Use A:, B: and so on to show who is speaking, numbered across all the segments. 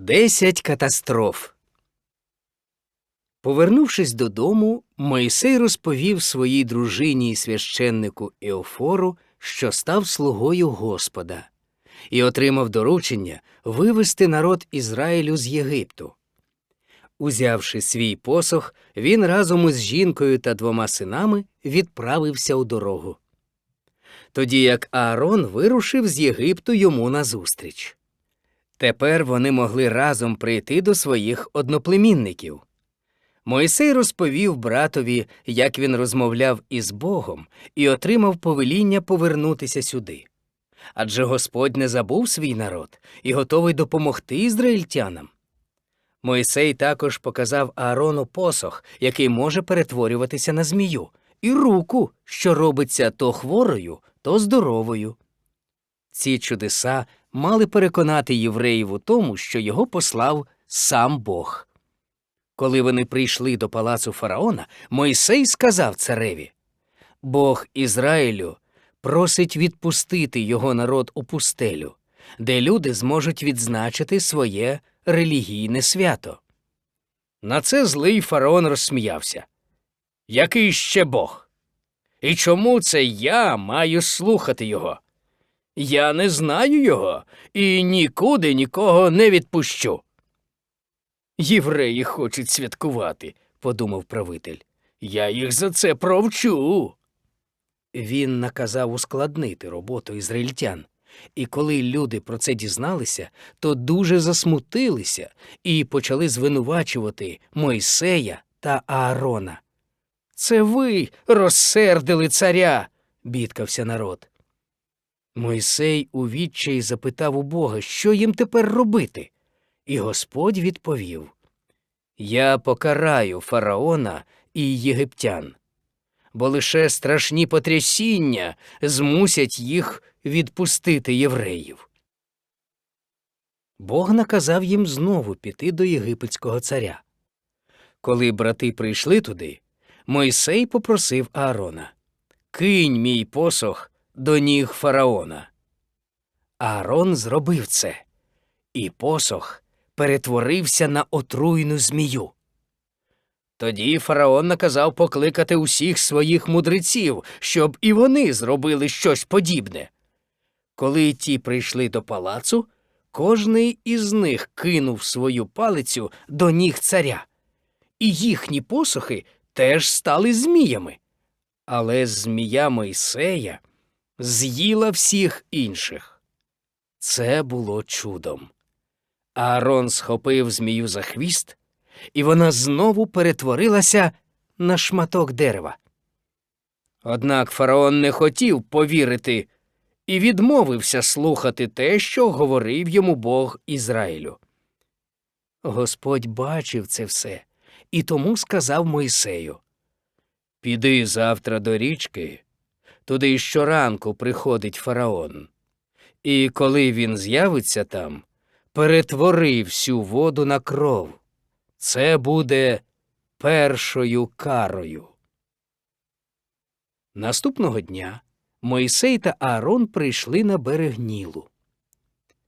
A: Десять катастроф. Повернувшись додому, Мойсей розповів своїй дружині і священнику Еофору, що став слугою Господа, і отримав доручення вивести народ Ізраїлю з Єгипту. Узявши свій посох, він разом із жінкою та двома синами відправився у дорогу. Тоді як Аарон вирушив з Єгипту йому назустріч. Тепер вони могли разом прийти до своїх одноплемінників. Мойсей розповів братові, як він розмовляв із Богом і отримав повеління повернутися сюди. Адже Господь не забув свій народ і готовий допомогти ізраїльтянам. Мойсей також показав Аарону посох, який може перетворюватися на змію, і руку, що робиться то хворою, то здоровою. Ці чудеса мали переконати євреїв у тому, що його послав сам Бог. Коли вони прийшли до палацу фараона, Мойсей сказав цареві Бог Ізраїлю просить відпустити його народ у пустелю, де люди зможуть відзначити своє релігійне свято. На це злий фараон розсміявся. Який ще Бог? І чому це я маю слухати його? Я не знаю його і нікуди нікого не відпущу. Євреї хочуть святкувати, подумав правитель. Я їх за це провчу. Він наказав ускладнити роботу ізраїльтян, і коли люди про це дізналися, то дуже засмутилися і почали звинувачувати Мойсея та Аарона. Це ви розсердили царя, бідкався народ. Мойсей у відчаї запитав у Бога, що їм тепер робити. І Господь відповів Я покараю фараона і єгиптян, бо лише страшні потрясіння змусять їх відпустити євреїв. Бог наказав їм знову піти до єгипетського царя. Коли брати прийшли туди, Мойсей попросив Аарона Кинь мій посох до ніг фараона. Аарон зробив це, і посох перетворився на отруйну змію. Тоді фараон наказав покликати усіх своїх мудреців, щоб і вони зробили щось подібне. Коли ті прийшли до палацу, кожний із них кинув свою палицю до ніг царя, і їхні посохи теж стали зміями. Але змія Мойсея з'їла всіх інших. Це було чудом. Аарон схопив змію за хвіст, і вона знову перетворилася на шматок дерева. Однак фараон не хотів повірити і відмовився слухати те, що говорив йому Бог Ізраїлю. Господь бачив це все і тому сказав Мойсею Піди завтра до річки, туди щоранку приходить фараон. І коли він з'явиться там, перетвори всю воду на кров. Це буде першою карою. Наступного дня Мойсей та Аарон прийшли на берег Нілу.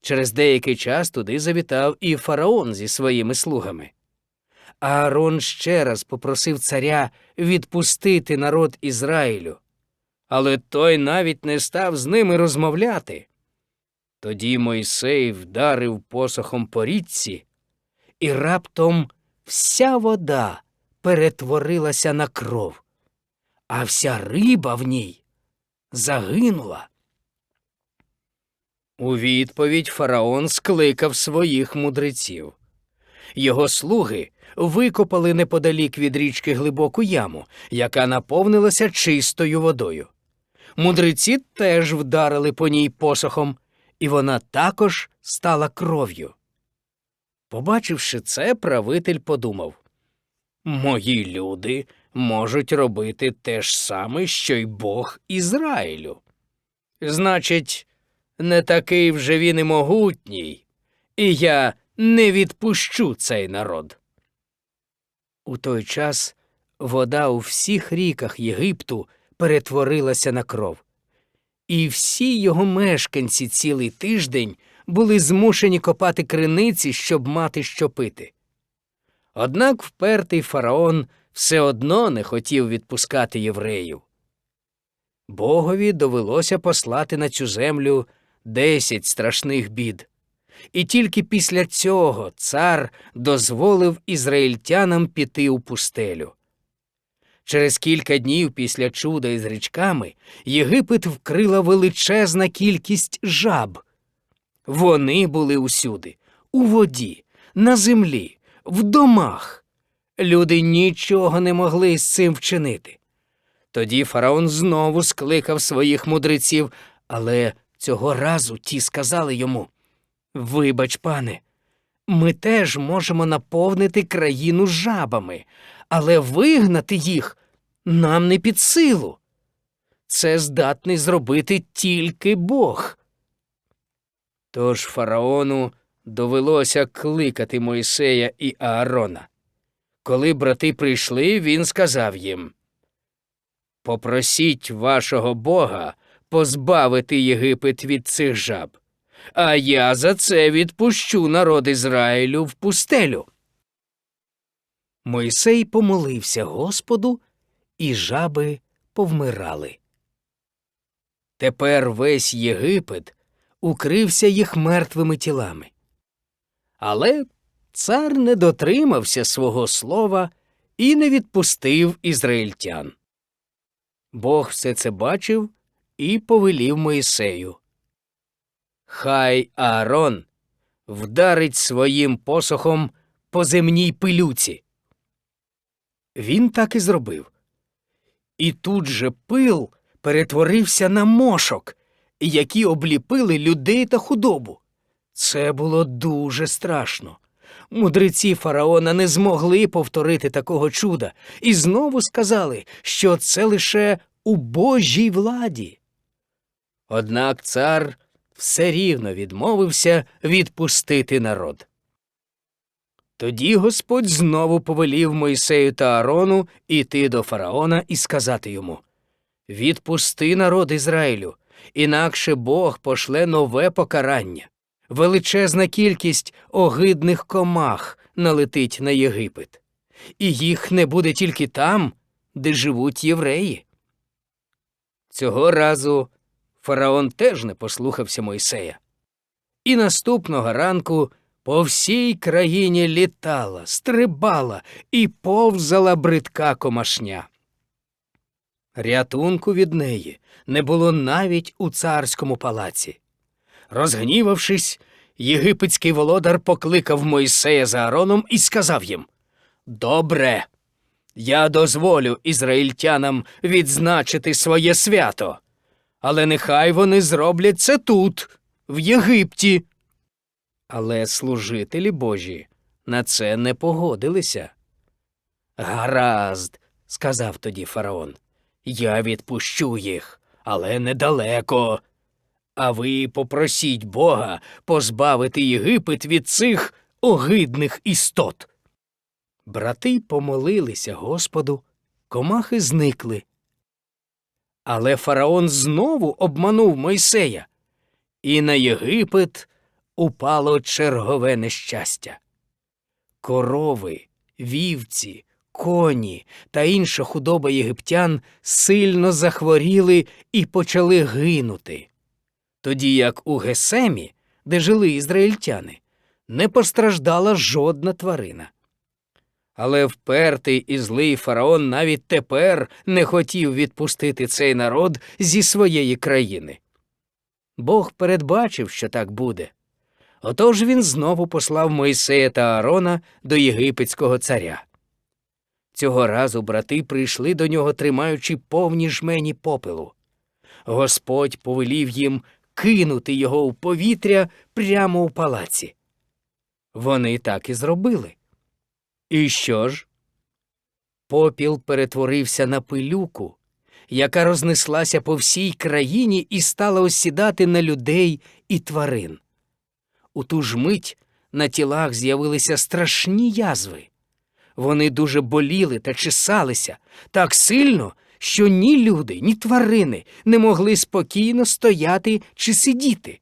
A: Через деякий час туди завітав і фараон зі своїми слугами. Аарон ще раз попросив царя відпустити народ Ізраїлю, але той навіть не став з ними розмовляти. Тоді Мойсей вдарив посохом по річці, і раптом вся вода перетворилася на кров, а вся риба в ній загинула. У відповідь фараон скликав своїх мудреців. Його слуги викопали неподалік від річки глибоку яму, яка наповнилася чистою водою. Мудреці теж вдарили по ній посохом, і вона також стала кров'ю. Побачивши це, правитель подумав Мої люди можуть робити те ж саме, що й Бог Ізраїлю. Значить, не такий вже він і могутній, і я не відпущу цей народ. У той час вода у всіх ріках Єгипту перетворилася на кров, і всі його мешканці цілий тиждень були змушені копати криниці, щоб мати що пити. Однак впертий фараон все одно не хотів відпускати євреїв. Богові довелося послати на цю землю десять страшних бід. І тільки після цього цар дозволив ізраїльтянам піти у пустелю. Через кілька днів після чуда із річками Єгипет вкрила величезна кількість жаб. Вони були усюди у воді, на землі, в домах. Люди нічого не могли з цим вчинити. Тоді фараон знову скликав своїх мудреців, але цього разу ті сказали йому Вибач, пане, ми теж можемо наповнити країну жабами, але вигнати їх нам не під силу. Це здатний зробити тільки Бог. Тож фараону довелося кликати Мойсея і Аарона. Коли брати прийшли, він сказав їм Попросіть вашого Бога позбавити Єгипет від цих жаб, а я за це відпущу народ Ізраїлю в пустелю. Мойсей помолився Господу, і жаби повмирали. Тепер весь Єгипет укрився їх мертвими тілами. Але цар не дотримався свого слова і не відпустив ізраїльтян. Бог все це бачив і повелів Моїсею. Хай Аарон вдарить своїм посохом по земній пилюці. Він так і зробив. І тут же пил перетворився на мошок, які обліпили людей та худобу. Це було дуже страшно. Мудреці фараона не змогли повторити такого чуда і знову сказали, що це лише у Божій владі. Однак цар все рівно відмовився відпустити народ. Тоді Господь знову повелів Мойсею та Аарону іти до фараона і сказати йому Відпусти народ Ізраїлю, інакше Бог пошле нове покарання. Величезна кількість огидних комах налетить на Єгипет, і їх не буде тільки там, де живуть євреї. Цього разу фараон теж не послухався Мойсея. І наступного ранку по всій країні літала, стрибала і повзала бридка комашня. Рятунку від неї не було навіть у царському палаці. Розгнівавшись, єгипетський володар покликав Мойсея за Аароном і сказав їм Добре, я дозволю ізраїльтянам відзначити своє свято, але нехай вони зроблять це тут, в Єгипті. Але служителі Божі на це не погодилися. Гаразд, сказав тоді фараон, я відпущу їх, але недалеко. А ви попросіть Бога позбавити Єгипет від цих огидних істот. Брати помолилися Господу, комахи зникли. Але фараон знову обманув Мойсея, і на Єгипет упало чергове нещастя. Корови, вівці, коні та інша худоба єгиптян сильно захворіли і почали гинути. Тоді як у Гесемі, де жили ізраїльтяни, не постраждала жодна тварина. Але впертий і злий фараон навіть тепер не хотів відпустити цей народ зі своєї країни. Бог передбачив, що так буде. Отож він знову послав Мойсея та Аарона до єгипетського царя. Цього разу брати прийшли до нього, тримаючи повні жмені попелу. Господь повелів їм кинути його в повітря прямо у палаці. Вони так і зробили. І що ж? Попіл перетворився на пилюку, яка рознеслася по всій країні і стала осідати на людей і тварин. У ту ж мить на тілах з'явилися страшні язви. Вони дуже боліли та чесалися так сильно, що ні люди, ні тварини не могли спокійно стояти чи сидіти.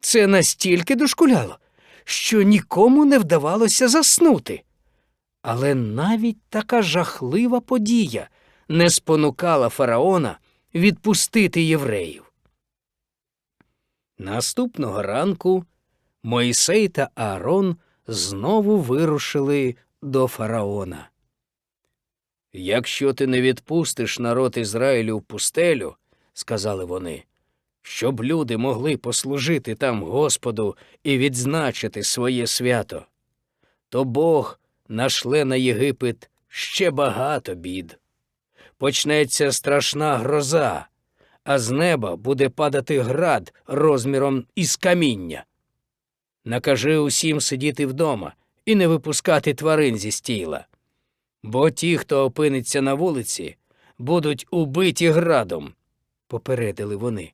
A: Це настільки дошкуляло, що нікому не вдавалося заснути. Але навіть така жахлива подія не спонукала фараона відпустити євреїв. Наступного ранку Мойсей та Аарон знову вирушили до фараона. Якщо ти не відпустиш народ Ізраїлю в пустелю, сказали вони, щоб люди могли послужити там Господу і відзначити своє свято, то Бог нашле на Єгипет ще багато бід. Почнеться страшна гроза, а з неба буде падати град розміром із каміння. Накажи усім сидіти вдома і не випускати тварин зі стіла. Бо ті, хто опиниться на вулиці, будуть убиті градом, попередили вони.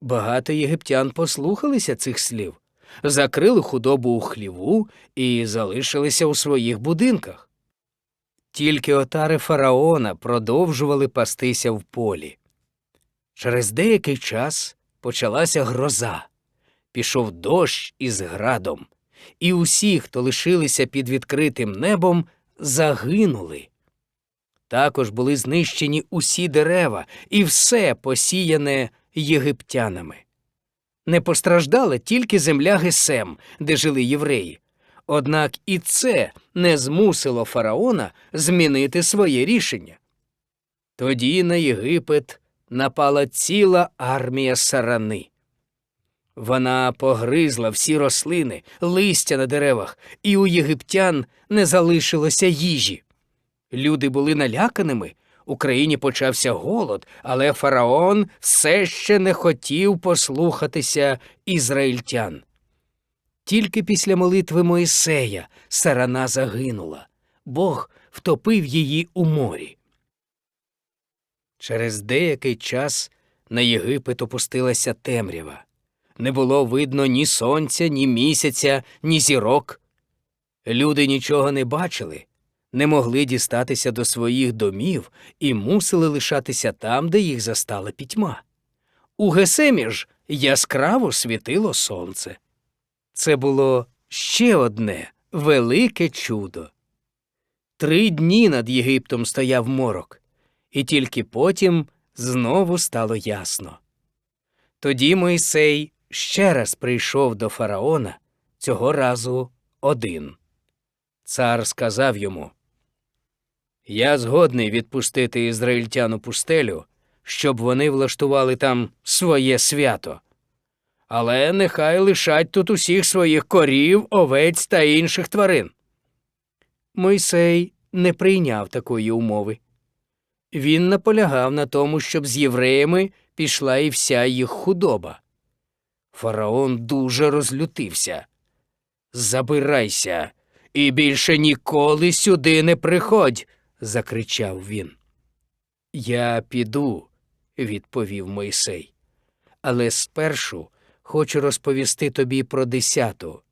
A: Багато єгиптян послухалися цих слів, закрили худобу у хліву і залишилися у своїх будинках. Тільки отари фараона продовжували пастися в полі. Через деякий час почалася гроза, пішов дощ із градом, і усі, хто лишилися під відкритим небом, загинули. Також були знищені усі дерева і все посіяне єгиптянами. Не постраждала тільки земля Гесем, де жили євреї. Однак і це не змусило фараона змінити своє рішення. Тоді на Єгипет напала ціла армія сарани. Вона погризла всі рослини, листя на деревах, і у єгиптян не залишилося їжі. Люди були наляканими, у країні почався голод, але фараон все ще не хотів послухатися ізраїльтян. Тільки після молитви Моїсея сарана загинула, Бог втопив її у морі. Через деякий час на Єгипет опустилася темрява. Не було видно ні сонця, ні місяця, ні зірок. Люди нічого не бачили, не могли дістатися до своїх домів і мусили лишатися там, де їх застала пітьма. У Гесемі ж яскраво світило сонце. Це було ще одне велике чудо. Три дні над Єгиптом стояв морок, і тільки потім знову стало ясно. Тоді Мойсей ще раз прийшов до фараона, цього разу один. Цар сказав йому Я згодний відпустити ізраїльтян у пустелю, щоб вони влаштували там своє свято. Але нехай лишать тут усіх своїх корів, овець та інших тварин. Мойсей не прийняв такої умови. Він наполягав на тому, щоб з євреями пішла і вся їх худоба. Фараон дуже розлютився. Забирайся і більше ніколи сюди не приходь, закричав він. Я піду, відповів Мойсей. Але спершу хочу розповісти тобі про десяту,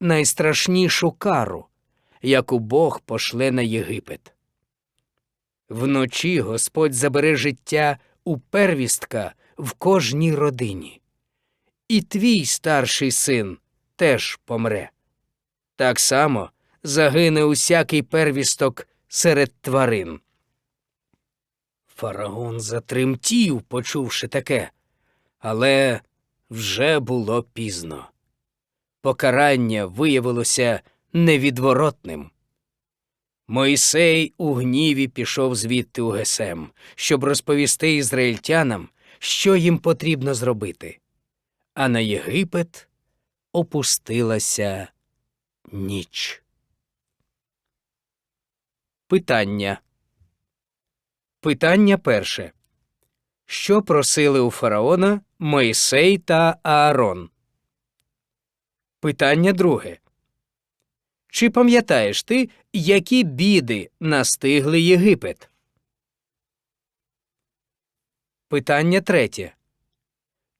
A: найстрашнішу кару, яку Бог пошле на Єгипет. Вночі Господь забере життя у первістка в кожній родині. І твій старший син теж помре. Так само загине усякий первісток серед тварин. Фараон затремтів, почувши таке, але вже було пізно. Покарання виявилося невідворотним. Мойсей у гніві пішов звідти у Гесем, щоб розповісти ізраїльтянам, що їм потрібно зробити. А на Єгипет опустилася ніч. Питання. Питання перше. Що просили у фараона Мойсей та Аарон? Питання друге. Чи пам'ятаєш ти, які біди настигли Єгипет? Питання третє.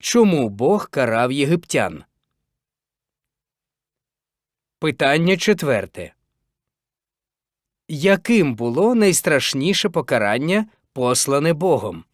A: Чому Бог карав єгиптян? Питання четверте. Яким було найстрашніше покарання, послане Богом?